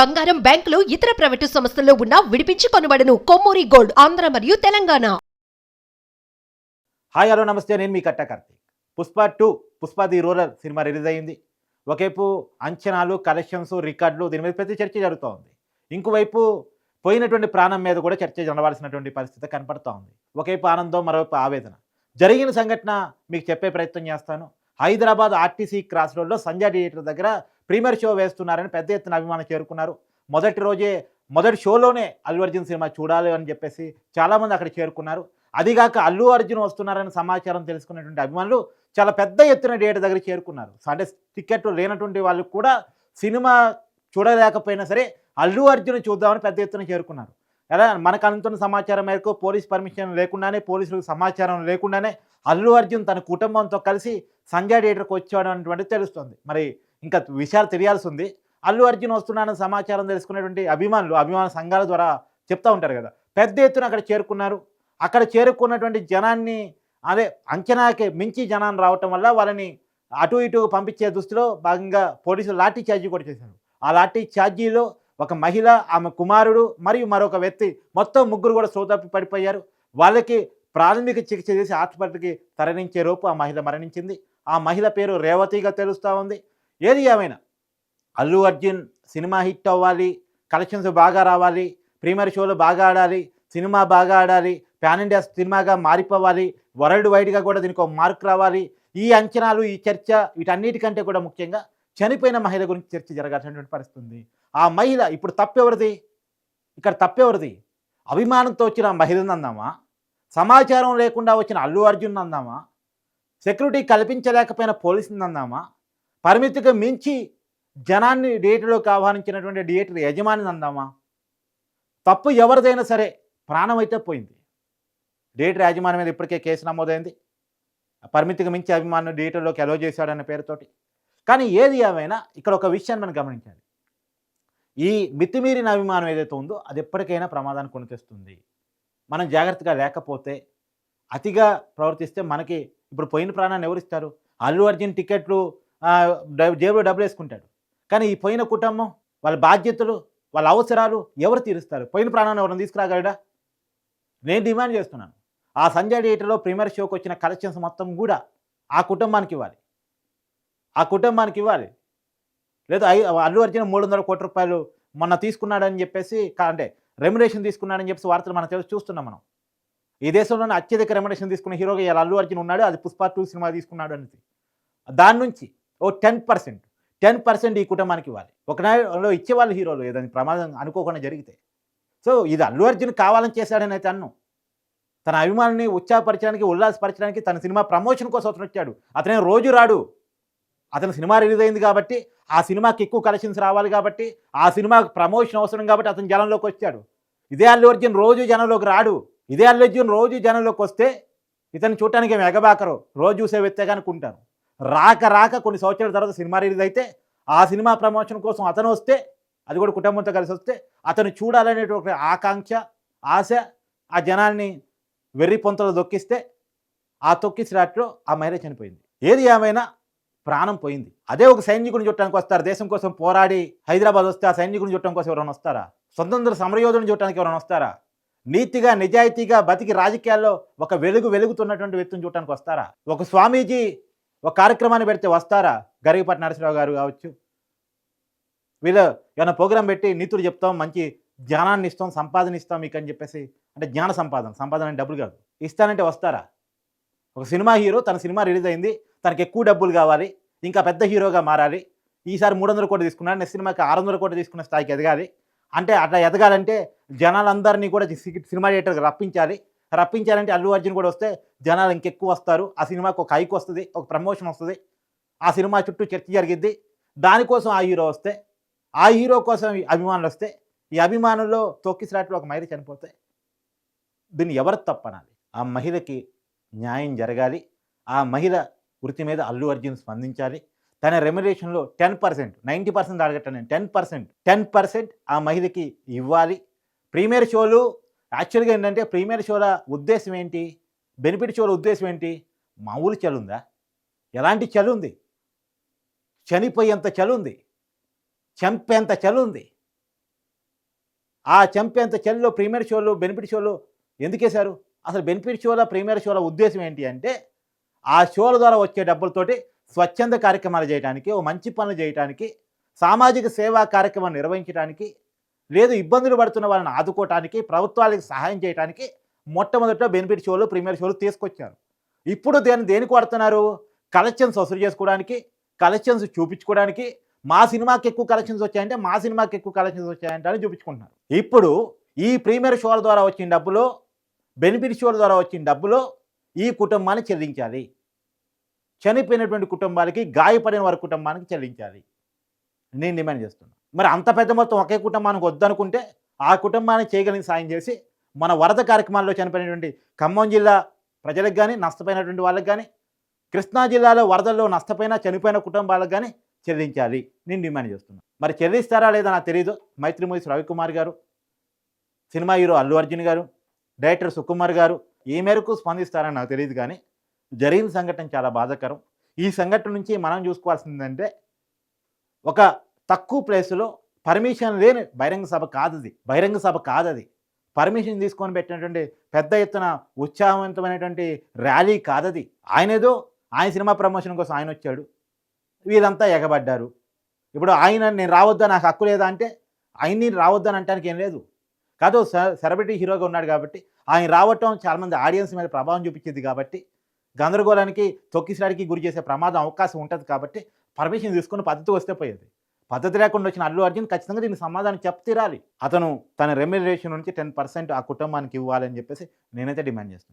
బంగారం బ్యాంకులు ఇతర ప్రైవేటు సంస్థల్లో ఉన్న విడిపించి కొనబడను. కొమ్మూరి గోల్డ్ ఆంధ్ర మరియు తెలంగాణ. హాయ్ హలో నమస్తే. నేను మీ Katta Karthik. Pushpa two Pushpa the rule cinema release అయింది. ఒకవైపు అంచనాలు కలెక్షన్స్ రికార్డులు దీని మీద ప్రతి చర్చ జరుగుతూ ఉంది ఇంకోవైపు పోయినటువంటి ప్రాణం మీద కూడా చర్చ జరవాల్సినటువంటి పరిస్థితి కనపడుతూ ఉంది ఒకవైపు ఆనందం మరోవైపు ఆవేదన. జరిగిన సంఘటన మీకు చెప్పే ప్రయత్నం చేస్తాను. హైదరాబాద్ ఆర్టీసీ క్రాస్ రోడ్లో సంజయ్ థియేటర్ దగ్గర ప్రీమియర్ షో వేస్తున్నారని పెద్ద ఎత్తున అభిమానులు చేరుకున్నారు. మొదటి రోజే మొదటి షోలోనే అల్లు అర్జున్ సినిమా చూడాలి అని చెప్పేసి చాలామంది అక్కడ చేరుకున్నారు. అదిగాక అల్లు అర్జున్ వస్తున్నారని సమాచారం తెలుసుకున్నటువంటి అభిమానులు చాలా పెద్ద ఎత్తున థియేటర్ దగ్గర చేరుకున్నారు. అంటే టికెట్ లేనటువంటి వాళ్ళు కూడా సినిమా చూడలేకపోయినా సరే అల్లు అర్జున్ చూద్దామని పెద్ద ఎత్తున చేరుకున్నారు. ఎలా? మనకు అందుతున్న సమాచారం మేరకు పోలీస్ పర్మిషన్ లేకుండానే పోలీసులకు సమాచారం లేకుండానే అల్లు అర్జున్ తన కుటుంబంతో కలిసి సంజయ్ థియేటర్కి వచ్చాడు అనేటువంటిది తెలుస్తుంది. మరి ఇంకా విషయాలు తెలియాల్సి ఉంది అల్లు అర్జున్ వస్తున్నాడని సమాచారం తెలుసుకున్నటువంటి అభిమానులు అభిమాన సంఘాల ద్వారా చెప్తూ ఉంటారు కదా. పెద్ద ఎత్తున అక్కడ చేరుకున్నారు. అక్కడ చేరుకున్నటువంటి జనాన్ని అదే అంచనాకి మించి జనాన్ని రావటం వల్ల వాళ్ళని అటు ఇటు పంపించే దృష్టిలో భాగంగా పోలీసులు లాఠీ ఛార్జీ కూడా చేశారు. ఆ లాఠీ ఛార్జీలో ఒక మహిళ ఆమె కుమారుడు మరియు మరొక వ్యక్తి మొత్తం ముగ్గురు కూడా సోదాపి పడిపోయారు. వాళ్ళకి ప్రాథమిక చికిత్స చేసి హాస్పిటల్కి తరలించే రూపు ఆ మహిళ మరణించింది. ఆ మహిళ పేరు రేవతిగా తెలుస్తూ ఉంది. ఏది ఏమైనా. అల్లు అర్జున్ సినిమా హిట్ అవ్వాలి కలెక్షన్స్ బాగా రావాలి ప్రీమియర్ షోలు బాగా ఆడాలి సినిమా బాగా ఆడాలి ప్యాన్ ఇండియా సినిమాగా మారిపోవాలి వరల్డ్ వైడ్గా కూడా దీనికి ఒక మార్క్ రావాలి. ఈ అంచనాలు ఈ చర్చ వీటన్నిటికంటే కూడా ముఖ్యంగా చనిపోయిన మహిళ గురించి చర్చ జరగాల్సినటువంటి పరిస్థితి ఆ మహిళ ఇప్పుడు తప్పెవరిది? ఇక్కడ తప్పెవరిది? అభిమానంతో వచ్చిన మహిళను అందామా? సమాచారం లేకుండా వచ్చిన అల్లు అర్జున్ అందామా? సెక్యూరిటీ కల్పించలేకపోయిన పోలీసుని అందామా? పరిమితికి మించి జనాన్ని డియేటర్లోకి ఆహ్వానించినటువంటి థియేటర్ యజమాని అందామా? తప్పు ఎవరిదైనా సరే ప్రాణం అయితే పోయింది. థియేటర్ యాజమాని మీద ఇప్పటికే కేసు నమోదైంది. పరిమితికి మించి అభిమానులు థియేటర్లోకి అలో చేశాడన్న పేరుతోటి. కానీ ఏది ఏమైనా ఇక్కడ ఒక విషయాన్ని మనం గమనించాలి. ఈ మితిమీరిన అభిమానం ఏదైతే ఉందో అది ఎప్పటికైనా ప్రమాదాన్ని కొని తెస్తుంది మనం జాగ్రత్తగా లేకపోతే అతిగా ప్రవర్తిస్తే మనకి ఇప్పుడు పోయిన ప్రాణాన్ని ఎవరిస్తారు అల్లు అర్జున్ టికెట్లు జేబులో డబ్బులు వేసుకుంటాడు. కానీ ఈ పోయిన కుటుంబం వాళ్ళ బాధ్యతలు వాళ్ళ అవసరాలు ఎవరు తీరుస్తారు? పోయిన ప్రాణాన్ని ఎవరిని తీసుకురాగలడా? నేను డిమాండ్ చేస్తున్నాను. ఆ సంజయ్ థియేటర్లో ప్రీమియర్ షోకి వచ్చిన కలెక్షన్స్ మొత్తం కూడా ఆ కుటుంబానికి ఇవ్వాలి. ఆ కుటుంబానికి ఇవ్వాలి. లేదు అల్లు అర్జున్ మూడు వందల కోట్ల రూపాయలు మొన్న తీసుకున్నాడని చెప్పేసి అంటే రెమ్యునేషన్ తీసుకున్నాడని చెప్పేసి వార్తలు మనం తెలుసు చూస్తున్నాం మనం. ఈ దేశంలోనే అత్యధిక రెమ్యునేషన్ తీసుకున్న హీరోగా ఇలా అల్లు అర్జున్ ఉన్నాడు. అది పుష్ప టూ సినిమా తీసుకున్నాడు అనేసి దాని నుంచి ఓ టెన్ పర్సెంట్. టెన్ పర్సెంట్ ఈ కుటుంబానికి ఇవ్వాలి. ఒకనాడు ఇచ్చేవాళ్ళు హీరోలు ఏదైనా ప్రమాదం అనుకోకుండా జరిగితే. సో ఇది అల్లు అర్జున్ కావాలని చేశాడని అయితే అన్ను. తన అభిమానుల్ని ఉత్సాహపరచడానికి ఉల్లాసపరచడానికి తన సినిమా ప్రమోషన్ కోసం అతను వచ్చాడు. అతనే రోజు రాడు. అతని సినిమా రిలీజ్ అయింది కాబట్టి ఆ సినిమాకి ఎక్కువ కలెక్షన్స్ రావాలి కాబట్టి ఆ సినిమాకి ప్రమోషన్ అవసరం కాబట్టి అతను జనంలోకి వచ్చాడు. ఇదే అల్లు అర్జున్ రోజు జనంలోకి రాడు. ఇదే అల్లు అర్జున్ రోజు జనంలోకి వస్తే ఇతను చూడటానికి ఏమి ఎగబాకరు రోజు చూసే వ్యక్తిగా అనుకుంటాను రాక రాక కొన్ని సంవత్సరాల తర్వాత సినిమా రిలీజ్ అయితే ఆ సినిమా ప్రమోషన్ కోసం అతను వస్తే అది కూడా కుటుంబంతో కలిసి వస్తే అతను చూడాలనేటువంటి ఆకాంక్ష ఆశ ఆ జనాల్ని వెర్రి పొంతలు దొక్కిస్తే ఆ తొక్కిసిరాట్లో ఆ మహిళ చనిపోయింది. ఏది ఏమైనా ప్రాణం పోయింది. అదే ఒక సైనికుని చుట్టానికి వస్తారు. దేశం కోసం పోరాడి హైదరాబాద్ వస్తే ఆ సైనికుని చుట్టం కోసం ఎవరైనా వస్తారా? స్వతంత్ర సమరయోధుని చూడటానికి ఎవరైనా వస్తారా? నీతిగా నిజాయితీగా బతికి రాజకీయాల్లో ఒక వెలుగు వెలుగుతున్నటువంటి వ్యక్తిని చూడటానికి వస్తారా? ఒక స్వామీజీ ఒక కార్యక్రమాన్ని పెడితే వస్తారా? గరిగపాటి నరసింహరావు గారు కావచ్చు. వీళ్ళు ఏమైనా ప్రోగ్రాం పెట్టి నీతులు చెప్తాం మంచి జ్ఞానాన్ని ఇస్తాం సంపాదన ఇస్తాం మీకు అని చెప్పేసి అంటే జ్ఞాన సంపాదన సంపాదన అంటే డబ్బులు కాదు. ఇస్తానంటే వస్తారా? ఒక సినిమా హీరో తన సినిమా రిలీజ్ అయింది తనకి ఎక్కువ డబ్బులు కావాలి ఇంకా పెద్ద హీరోగా మారాలి ఈసారి మూడు వందల కోట్లు తీసుకున్నాడు నెక్స్ట్ సినిమాకి ఆరు వందల కోట్లు తీసుకున్న స్థాయికి ఎదగాలి అంటే అట్లా ఎదగాలంటే జనాలందరినీ కూడా సినిమా థియేటర్కి రప్పించాలి రప్పించాలంటే అల్లు అర్జున్ కూడా వస్తే జనాలు ఇంకెక్కువ వస్తారు. ఆ సినిమాకి ఒక హైక్ వస్తుంది ఒక ప్రమోషన్ వస్తుంది. ఆ సినిమా చుట్టూ చర్చ జరిగిద్ది. దానికోసం ఆ హీరో వస్తే ఆ హీరో కోసం అభిమానులు వస్తే ఈ అభిమానుల్లో తొక్కిసినట్లు ఒక మహిళ చనిపోతే దీన్ని ఎవరు తప్పనాలి? ఆ మహిళకి న్యాయం జరగాలి. ఆ మహిళ వృత్తి మీద అల్లు అర్జున్ స్పందించాలి. తన రెమ్యులేషన్లో టెన్ పర్సెంట్ నైంటీ పర్సెంట్ అడగట్టండి టెన్ పర్సెంట్ టెన్ పర్సెంట్ ఆ మహిళకి ఇవ్వాలి. ప్రీమియర్ షోలు యాక్చువల్గా ఏంటంటే ప్రీమియర్ షోల ఉద్దేశం ఏంటి? బెనిఫిట్ షోల ఉద్దేశం ఏంటి? మామూలు చలి ఉందా? ఎలాంటి చలి ఉంది? చనిపోయేంత చలి ఉంది? చంపేంత చలి ఉంది? ఆ చంపేంత చలిలో ప్రీమియర్ షోలు బెనిఫిట్ షోలు ఎందుకు వేశారు? అసలు బెనిఫిట్ షోల ప్రీమియర్ షోల ఉద్దేశం ఏంటి అంటే ఆ షోల ద్వారా వచ్చే డబ్బులతోటి స్వచ్ఛంద కార్యక్రమాలు చేయడానికి ఓ మంచి పనులు చేయడానికి సామాజిక సేవా కార్యక్రమాలు నిర్వహించడానికి లేదు ఇబ్బందులు పడుతున్న వాళ్ళని ఆదుకోవటానికి ప్రభుత్వాలకు సహాయం చేయడానికి మొట్టమొదట బెనిఫిట్ షోలు ప్రీమియర్ షోలు తీసుకొచ్చారు. ఇప్పుడు దేని దేనికి వాడుతున్నారు? కలెక్షన్స్ వసూలు చేసుకోవడానికి కలెక్షన్స్ చూపించుకోవడానికి. మా సినిమాకి ఎక్కువ కలెక్షన్స్ వచ్చాయంటే మా సినిమాకి ఎక్కువ కలెక్షన్స్ వచ్చాయంటే అని చూపించుకుంటున్నారు. ఇప్పుడు ఈ ప్రీమియర్ షోల ద్వారా వచ్చిన డబ్బులో బెనిఫిట్ షోల ద్వారా వచ్చిన డబ్బులో ఈ కుటుంబాన్ని చెల్లించాలి. చనిపోయినటువంటి కుటుంబాలకి గాయపడిన వారి కుటుంబానికి చెల్లించాలి. నేను డిమాండ్ చేస్తున్నాను మరి అంత పెద్ద మొత్తం ఒకే కుటుంబానికి వద్దనుకుంటే ఆ కుటుంబానికి చేయగలిగిన సాయం చేసి మన వరద కార్యక్రమాల్లో చనిపోయినటువంటి ఖమ్మం జిల్లా ప్రజలకు కానీ నష్టపోయినటువంటి వాళ్ళకి కానీ కృష్ణా జిల్లాలో వరదల్లో నష్టపోయిన చనిపోయిన కుటుంబాలకు కానీ చెల్లించాలి. నేను డిమాండ్ చేస్తున్నాను. మరి చెల్లిస్తారా లేదా నాకు తెలియదు మైత్రి మూవీస్ రవికుమార్ గారు సినిమా హీరో అల్లు అర్జున్ గారు డైరెక్టర్ సుకుమార్ గారు ఈ మేరకు స్పందిస్తారని నాకు తెలియదు కానీ జరిగిన సంఘటన చాలా బాధాకరం. ఈ సంఘటన నుంచి మనం చూసుకోవాల్సిందంటే ఒక తక్కువ ప్లేస్లో పర్మిషన్ లేని బహిరంగ సభ కాదు అది బహిరంగ సభ కాదది. పర్మిషన్ తీసుకొని పెట్టినటువంటి పెద్ద ఎత్తున ఉత్సాహవంతమైనటువంటి ర్యాలీ కాదది. ఆయన ఏదో ఆయన సినిమా ప్రమోషన్ కోసం ఆయన వచ్చాడు. వీళ్ళంతా ఎగబడ్డారు. ఇప్పుడు ఆయన నేను రావద్దా నాకు హక్కు లేదా అంటే ఆయన్ని రావద్దని అంటానికి ఏం లేదు. కాదు సెలబ్రిటీ హీరోగా ఉన్నాడు కాబట్టి ఆయన రావటం చాలామంది ఆడియన్స్ మీద ప్రభావం చూపించింది కాబట్టి గందరగోళానికి తొక్కిసలాడికి గురి చేసే ప్రమాదం అవకాశం ఉంటుంది కాబట్టి పర్మిషన్ తీసుకుని పద్ధతి వస్తే పోయేది. పద్ధతి లేకుండా వచ్చిన అల్లు అర్జున్ ఖచ్చితంగా దీనికి సమాధానం చెప్తీరాలి అతను తన రెమ్యునరేషన్ నుంచి టెన్ పర్సెంట్ ఆ కుటుంబానికి ఇవ్వాలని చెప్పేసి నేనైతే డిమాండ్ చేస్తున్నాను.